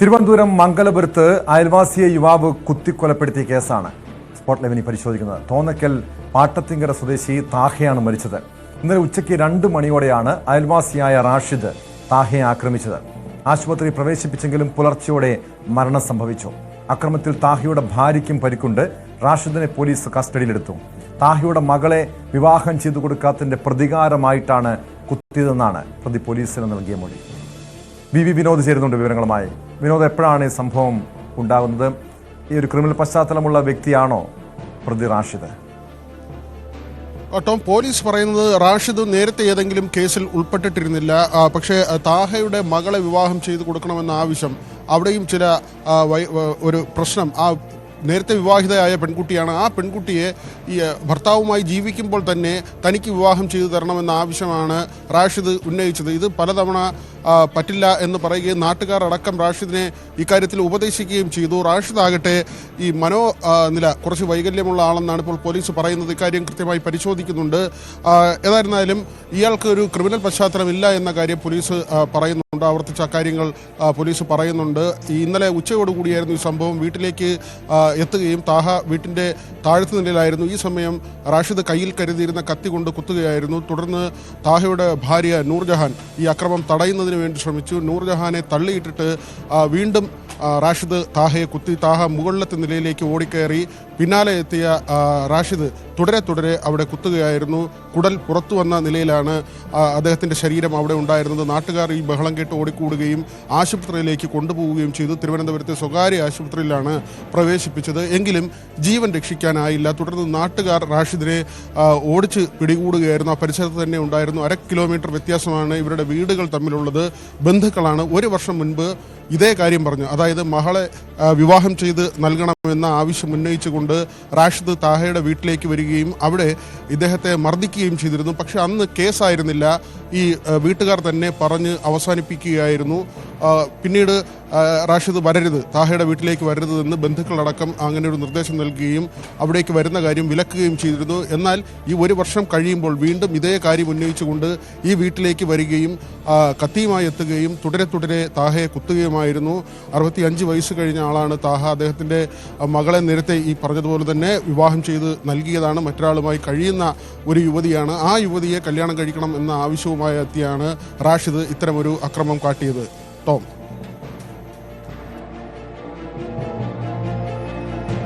തിരുവനന്തപുരം മംഗലപുരത്ത് അയൽവാസിയെ യുവാവ് കുത്തിക്കൊലപ്പെടുത്തിയ കേസാണ് സ്പോട്ട് ലൈവിനി പരിശോധിക്കുന്നത്. തോന്നക്കൽ പാട്ടത്തിങ്കര സ്വദേശി താഹയാണ് മരിച്ചത്. ഇന്നലെ ഉച്ചയ്ക്ക് രണ്ട് മണിയോടെയാണ് അയൽവാസിയായ റാഷിദ് താഹയെ ആക്രമിച്ചത്. ആശുപത്രി പ്രവേശിപ്പിച്ചെങ്കിലും പുലർച്ചെയോടെ മരണം സംഭവിച്ചു. അക്രമത്തിൽ താഹയുടെ ഭാര്യയ്ക്കും പരിക്കുണ്ട്. റാഷിദിനെ പോലീസ് കസ്റ്റഡിയിലെടുത്തു. താഹയുടെ മകളെ വിവാഹം ചെയ്തു കൊടുക്കാത്തതിന്റെ പ്രതികാരമായിട്ടാണ് കുത്തിയതെന്നാണ് പ്രതി പോലീസിന് നൽകിയ മൊഴി. വി വി വിനോദ് ചേരുന്നുണ്ട് വിവരങ്ങളുമായി. വിനോദ് എപ്പോഴാണ് ഈ സംഭവം ഉണ്ടാകുന്നത്? ഈ ഒരു ക്രിമിനൽ പശ്ചാത്തലമുള്ള വ്യക്തിയാണോ പ്രതി റാഷിദ്? ഓട്ടോ പോലീസ് പറയുന്നത് റാഷിദ് നേരത്തെ ഏതെങ്കിലും കേസിൽ ഉൾപ്പെട്ടിട്ടിരുന്നില്ല. പക്ഷേ താഹയുടെ മകളെ വിവാഹം ചെയ്തു കൊടുക്കണമെന്ന ആവശ്യം അവിടെയും ചില ഒരു പ്രശ്നം ആ നേരത്തെ വിവാഹിതയായ പെൺകുട്ടിയാണ്. ആ പെൺകുട്ടിയെ ഈ ഭർത്താവുമായി ജീവിക്കുമ്പോൾ തന്നെ തനിക്ക് വിവാഹം ചെയ്തു തരണമെന്ന ആവശ്യമാണ് റാഷിദ് ഉന്നയിച്ചത്. ഇത് പലതവണ പറ്റില്ല എന്ന് പറയുകയും നാട്ടുകാർ അടക്കം റാഷിദിനെ ഇക്കാര്യത്തിൽ ഉപദേശിക്കുകയും ചെയ്തു. റാഷിദ് ആകട്ടെ ഈ മനോ നില കുറച്ച് വൈകല്യമുള്ള ആളെന്നാണ് ഇപ്പോൾ പോലീസ് പറയുന്നത്. ഇക്കാര്യം കൃത്യമായി പരിശോധിക്കുന്നുണ്ട്. ഏതായിരുന്നാലും ഇയാൾക്ക് ഒരു ക്രിമിനൽ പശ്ചാത്തലമില്ല എന്ന കാര്യം പോലീസ് ആ, പറയുന്നുണ്ട് ആവർത്തിച്ച കാര്യങ്ങൾ പോലീസ് പറയുന്നുണ്ട്. ഇന്നലെ ഉച്ചയോടുകൂടിയായിരുന്നു ഈ സംഭവം. വീട്ടിലേക്ക് എത്തുകയും താഹ വീട്ടിന്റെ താഴത്തെ നിലയിലായിരുന്നു. ഈ സമയം റാഷിദ് കയ്യിൽ കരുതിയിരുന്ന കത്തി കൊണ്ട് കുത്തുകയായിരുന്നു. തുടർന്ന് താഹയുടെ ഭാര്യ നൂർജഹാൻ ഈ അക്രമം തടയുന്നതിന് വേണ്ടി ശ്രമിച്ചു. നൂർജഹാനെ തള്ളിയിട്ടിട്ട് വീണ്ടും റാഷിദ് താഹയെ കുത്തി. താഹ മുകളിലത്തെ നിലയിലേക്ക് ഓടിക്കയറി. പിന്നാലെ എത്തിയ റാഷിദ് തുടരെ തുടരെ അവിടെ കുത്തുകയായിരുന്നു. കുടൽ പുറത്തു വന്ന നിലയിലാണ് അദ്ദേഹത്തിന്റെ ശരീരം അവിടെ ഉണ്ടായിരുന്നത്. നാട്ടുകാർ ഈ ബഹളം കേട്ട് ഓടിക്കൂടുകയും ആശുപത്രിയിലേക്ക് കൊണ്ടുപോവുകയും ചെയ്തു. തിരുവനന്തപുരത്തെ സ്വകാര്യ ആശുപത്രിയിലാണ് പ്രവേശിപ്പിച്ചത്. എങ്കിലും ജീവൻ രക്ഷിക്കാനായില്ല. തുടർന്ന് നാട്ടുകാർ റാഷിദിനെ ഓടിച്ച് പിടികൂടുകയായിരുന്നു. ആ പരിസരത്ത് തന്നെ ഉണ്ടായിരുന്നു. അര കിലോമീറ്റർ വ്യത്യാസമാണ് ഇവരുടെ വീടുകൾ തമ്മിലുള്ളത്. ബന്ധുക്കളാണ് ഒരു വർഷം മുൻപ് ഇതേ കാര്യം പറഞ്ഞു. അതായത് മകളെ വിവാഹം ചെയ്ത് നൽകണമെന്ന ആവശ്യം ഉന്നയിച്ചുകൊണ്ട് റാഷിദ് താഹയുടെ വീട്ടിലേക്ക് വരികയും അവിടെ ഇദ്ദേഹത്തെ മർദ്ദിക്കുകയും ചെയ്തിരുന്നു. പക്ഷെ അന്ന് കേസായിരുന്നില്ല. ഈ വീട്ടുകാർ തന്നെ പറഞ്ഞ് അവസാനിപ്പിക്കുകയായിരുന്നു. പിന്നീട് റാഷിദ് വരരുത് താഹയുടെ വീട്ടിലേക്ക് വരരുത് എന്ന് ബന്ധുക്കളടക്കം അങ്ങനെ ഒരു നിർദ്ദേശം നൽകുകയും അവിടേക്ക് വരുന്ന കാര്യം വിലക്കുകയും ചെയ്തിരുന്നു. എന്നാൽ ഈ ഒരു വർഷം കഴിയുമ്പോൾ വീണ്ടും ഇതേ കാര്യം ഉന്നയിച്ചുകൊണ്ട് ഈ വീട്ടിലേക്ക് വരികയും കത്തിയുമായി എത്തുകയും തുടരെ തുടരെ താഹയെ കുത്തുകയുമായിരുന്നു. അറുപത്തി അഞ്ച് വയസ്സ് കഴിഞ്ഞ ആളാണ് താഹ. അദ്ദേഹത്തിന്റെ മകളെ നേരത്തെ ഈ പറഞ്ഞതുപോലെ തന്നെ വിവാഹം ചെയ്ത് നൽകിയതാണ്. മറ്റൊരാളുമായി കഴിയുന്ന ഒരു യുവതിയാണ്. ആ യുവതിയെ കല്യാണം കഴിക്കണം എന്ന ആവശ്യവുമായി എത്തിയാണ് റാഷിദ് ഇത്തരമൊരു അക്രമം കാട്ടിയത്. ടോം.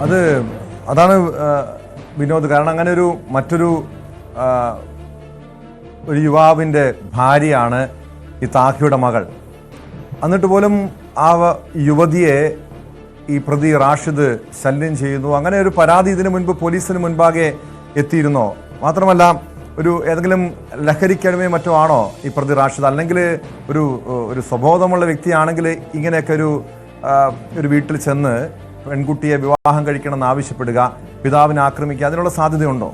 അത് അതാണ് വിനോദ്. കാരണം അങ്ങനെ ഒരു മറ്റൊരു ഒരു യുവാവിന്റെ ഭാര്യയാണ് ഈ താഹിയുടെ മകൾ. എന്നിട്ട് പോലും ആ യുവതിയെ ഈ പ്രതി റാഷിദ് ശല്യം ചെയ്യുന്നു. അങ്ങനെ ഒരു പരാതി ഇതിനു മുൻപ് പോലീസിന് മുൻപാകെ എത്തിയിരുന്നോ? മാത്രമല്ല ഒരു ഏതെങ്കിലും ലഹരിക്കടിമയോ മറ്റോ ആണോ ഈ പ്രതി റാഷിദ്? അല്ലെങ്കിൽ ഒരു ഒരു സ്വബോധമുള്ള വ്യക്തിയാണെങ്കിൽ ഇങ്ങനെയൊക്കെ ഒരു ഒരു വീട്ടിൽ ചെന്ന് പെൺകുട്ടിയെ വിവാഹം കഴിക്കണമെന്ന് ആവശ്യപ്പെടുക പിതാവിനെ ആക്രമിക്കുക അതിനുള്ള സാധ്യതയുണ്ടോ?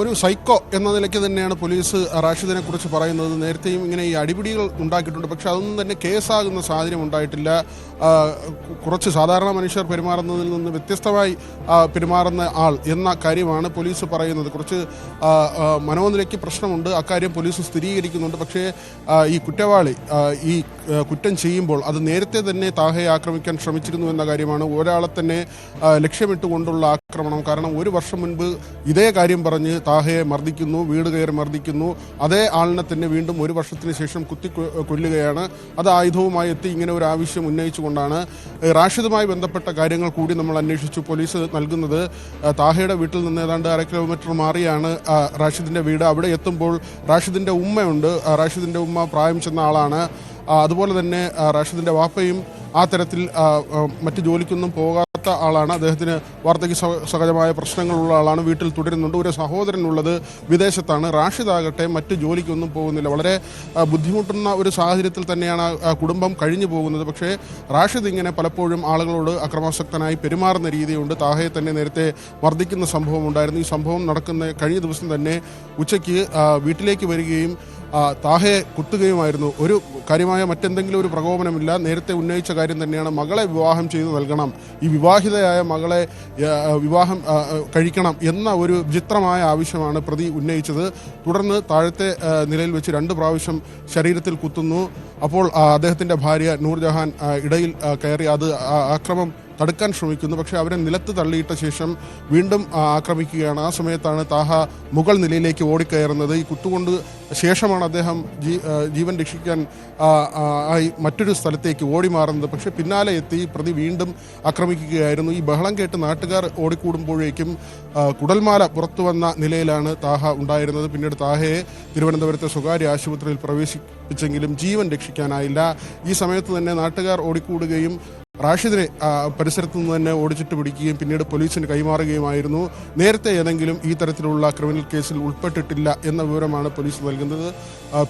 ഒരു സൈക്കോ എന്ന നിലയ്ക്ക് തന്നെയാണ് പോലീസ് റാഷിദിനെ കുറിച്ച് പറയുന്നത്. നേരത്തെയും ഇങ്ങനെ ഈ അടിപിടികൾ ഉണ്ടാക്കിയിട്ടുണ്ട്. പക്ഷെ അതൊന്നും തന്നെ കേസാകുന്ന സാഹചര്യം ഉണ്ടായിട്ടില്ല. കുറച്ച് സാധാരണ മനുഷ്യർ പെരുമാറുന്നതിൽ നിന്ന് വ്യത്യസ്തമായി പെരുമാറുന്ന ആൾ എന്ന കാര്യമാണ് പോലീസ് പറയുന്നത്. കുറച്ച് മനോനിലയ്ക്ക് പ്രശ്നമുണ്ട്. അക്കാര്യം പോലീസ് സ്ഥിരീകരിക്കുന്നുണ്ട്. പക്ഷേ ഈ കുറ്റവാളി ഈ കുറ്റം ചെയ്യുമ്പോൾ അത് നേരത്തെ തന്നെ താഹയെ ആക്രമിക്കാൻ ശ്രമിച്ചിരുന്നു എന്ന കാര്യമാണ് ഒരാളെ തന്നെ ലക്ഷ്യമിട്ടുകൊണ്ടുള്ള ആക്രമണം. കാരണം ഒരു വർഷം മുൻപ് ഇതേ കാര്യം പറഞ്ഞ് താഹയെ മർദ്ദിക്കുന്നു വീട് കയറി മർദ്ദിക്കുന്നു. അതേ ആളിനെ തന്നെ വീണ്ടും ഒരു വർഷത്തിന് ശേഷം കുത്തി കൊല്ലുകയാണ്. അത് ആയുധവുമായി എത്തി ഇങ്ങനെ ഒരു ആവശ്യം ഉന്നയിച്ചുകൊണ്ടാണ്. റാഷിദുമായി ബന്ധപ്പെട്ട കാര്യങ്ങൾ കൂടി നമ്മൾ അന്വേഷിച്ചു. പോലീസ് നൽകുന്നത് താഹയുടെ വീട്ടിൽ നിന്ന് ഏതാണ്ട് അര കിലോമീറ്റർ മാറിയാണ് റാഷിദിന്റെ വീട്. അവിടെ എത്തുമ്പോൾ റാഷിദിന്റെ ഉമ്മയുണ്ട്. റാഷിദിന്റെ ഉമ്മ പ്രായം ചെന്ന ആളാണ്. അതുപോലെ തന്നെ റാഷിദിന്റെ വാപ്പയും ആ തരത്തിൽ മറ്റു ജോലിക്കൊന്നും പോകാത്ത ആളാണ്. അദ്ദേഹത്തിന് വാർദ്ധക്യ സഹജമായ പ്രശ്നങ്ങളുള്ള ആളാണ്. വീട്ടിൽ തുടരുന്നുണ്ട്. ഒരു സഹോദരനുള്ളത് വിദേശത്താണ്. റാഷിദ് ആകട്ടെ മറ്റ് ജോലിക്കൊന്നും പോകുന്നില്ല. വളരെ ബുദ്ധിമുട്ടുന്ന ഒരു സാഹചര്യത്തിൽ തന്നെയാണ് കുടുംബം കഴിഞ്ഞു പോകുന്നത്. പക്ഷേ റാഷിദ് ഇങ്ങനെ പലപ്പോഴും ആളുകളോട് അക്രമാസക്തനായി പെരുമാറുന്ന രീതിയുണ്ട്. താഹയെ തന്നെ നേരത്തെ മർദ്ദിക്കുന്ന സംഭവം ഉണ്ടായിരുന്നു. ഈ സംഭവം നടക്കുന്ന കഴിഞ്ഞ ദിവസം തന്നെ ഉച്ചയ്ക്ക് വീട്ടിലേക്ക് വരികയും താഹയെ കുത്തുകയുമായിരുന്നു ഒരു കാര്യമായ മറ്റെന്തെങ്കിലും ഒരു പ്രകോപനമില്ല. നേരത്തെ ഉന്നയിച്ച കാര്യം തന്നെയാണ് മകളെ വിവാഹം ചെയ്തു നൽകണം. ഈ വിവാഹിതയായ മകളെ വിവാഹം കഴിക്കണം എന്ന ഒരു വിചിത്രമായ ആവശ്യമാണ് പ്രതി ഉന്നയിച്ചത്. തുടർന്ന് താഴത്തെ നിലയിൽ വെച്ച് രണ്ട് പ്രാവശ്യം ശരീരത്തിൽ കുത്തുന്നു. അപ്പോൾ അദ്ദേഹത്തിന്റെ ഭാര്യ നൂർജഹാൻ ഇടയിൽ കയറി അത് അക്രമം തടുക്കാൻ ശ്രമിക്കുന്നു. പക്ഷേ അവരെ നിലത്ത് തള്ളിയിട്ട ശേഷം വീണ്ടും ആക്രമിക്കുകയാണ്. ആ സമയത്താണ് താഹ മുകൾ നിലയിലേക്ക് ഓടിക്കയറുന്നത്. ഈ കുത്തുകൊണ്ട് ശേഷമാണ് അദ്ദേഹം ജീവൻ രക്ഷിക്കാൻ ആയി മറ്റൊരു സ്ഥലത്തേക്ക് ഓടി മാറുന്നത് പക്ഷേ പിന്നാലെ എത്തി പ്രതി വീണ്ടും ആക്രമിക്കുകയായിരുന്നു. ഈ ബഹളം കേട്ട് നാട്ടുകാർ ഓടിക്കൂടുമ്പോഴേക്കും കുടൽമാല പുറത്തു വന്ന നിലയിലാണ് താഹ ഉണ്ടായിരുന്നത്. പിന്നീട് താഹയെ തിരുവനന്തപുരത്തെ സ്വകാര്യ ആശുപത്രിയിൽ പ്രവേശിപ്പിച്ചെങ്കിലും ജീവൻ രക്ഷിക്കാനായില്ല. ഈ സമയത്ത് തന്നെ നാട്ടുകാർ ഓടിക്കൂടുകയും റാഷിദിനെ പരിസരത്തു നിന്ന് തന്നെ ഓടിച്ചിട്ട് പിടിക്കുകയും പിന്നീട് പോലീസിന് കൈമാറുകയുമായിരുന്നു. നേരത്തെ ഏതെങ്കിലും ഈ തരത്തിലുള്ള ക്രിമിനൽ കേസിൽ ഉൾപ്പെട്ടിട്ടില്ല എന്ന വിവരമാണ് പോലീസ് നൽകുന്നത്.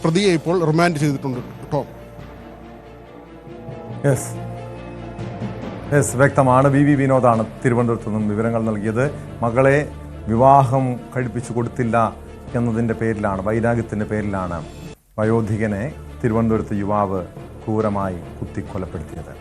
പ്രതിയെ ഇപ്പോൾ റിമാൻഡ് ചെയ്തിട്ടുണ്ട്. ടോം. യെസ്. യെസ് വ്യക്തമാണ്. വി വി വിനോദാണ് തിരുവനന്തപുരത്ത് നിന്നും വിവരങ്ങൾ നൽകിയത്. മകളെ വിവാഹം കഴിപ്പിച്ചു കൊടുത്തില്ല എന്നതിന്റെ പേരിലാണ് വൈരാഗ്യത്തിന്റെ പേരിലാണ് വയോധികനെ തിരുവനന്തപുരത്ത് യുവാവ് ക്രൂരമായി കുത്തിക്കൊലപ്പെടുത്തിയത്.